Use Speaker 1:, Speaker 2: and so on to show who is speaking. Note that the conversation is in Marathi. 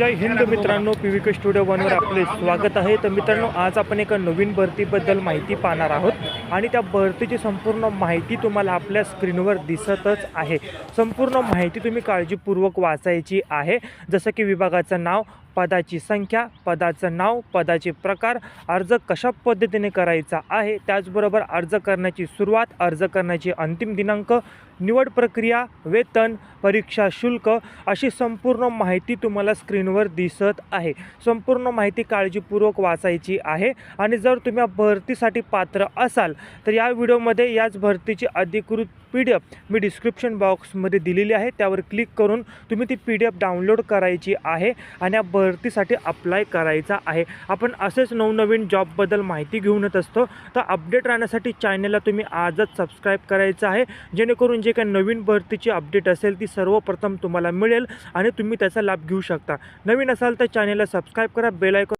Speaker 1: जय हिंद मित्रांनो पी व्ही के स्टुडिओ वनवर आपले स्वागत आहे. तर मित्रांनो आज आपण एका नवीन भरतीबद्दल माहिती पाहणार आहोत आणि त्या भरतीची संपूर्ण माहिती तुम्हाला आपल्या स्क्रीनवर दिसतच आहे. संपूर्ण माहिती तुम्ही काळजीपूर्वक वाचायची आहे. जसं की विभागाचं नाव पदाची संख्या पदाचं नाव पदाचे प्रकार अर्ज कशा पद्धतीने करायचा आहे त्याचबरोबर अर्ज करण्याची सुरुवात अर्ज करण्याची अंतिम दिनांक निवड प्रक्रिया वेतन परीक्षा शुल्क अशी संपूर्ण माहिती तुम्हाला स्क्रीनवर दिसत आहे. संपूर्ण माहिती काळजीपूर्वक वाचायची आहे आणि जर तुम्ही भरतीसाठी पात्र असाल तर या व्हिडिओमध्ये याच भरतीची अधिकृत पी डी एफ मी डिस्क्रिप्शन बॉक्समध्ये दिलेली आहे. त्यावर क्लिक करून तुम्ही ती पी डी एफ डाउनलोड करायची आहे आणि या भरतीसाठी अप्लाय करायचा आहे. आपण असेच नवनवीन जॉबबद्दल माहिती घेऊन येत असतो. तर अपडेट राहण्यासाठी चॅनलला तुम्ही आजच सबस्क्राईब करायचं आहे. जेणेकरून जे काही नवीन भरतीची अपडेट असेल ती सर्वप्रथम तुम्हाला मिळेल आणि तुम्ही त्याचा लाभ घेऊ शकता. नवीन असाल तर चॅनलला सबस्क्राईब करा बेलायकॉन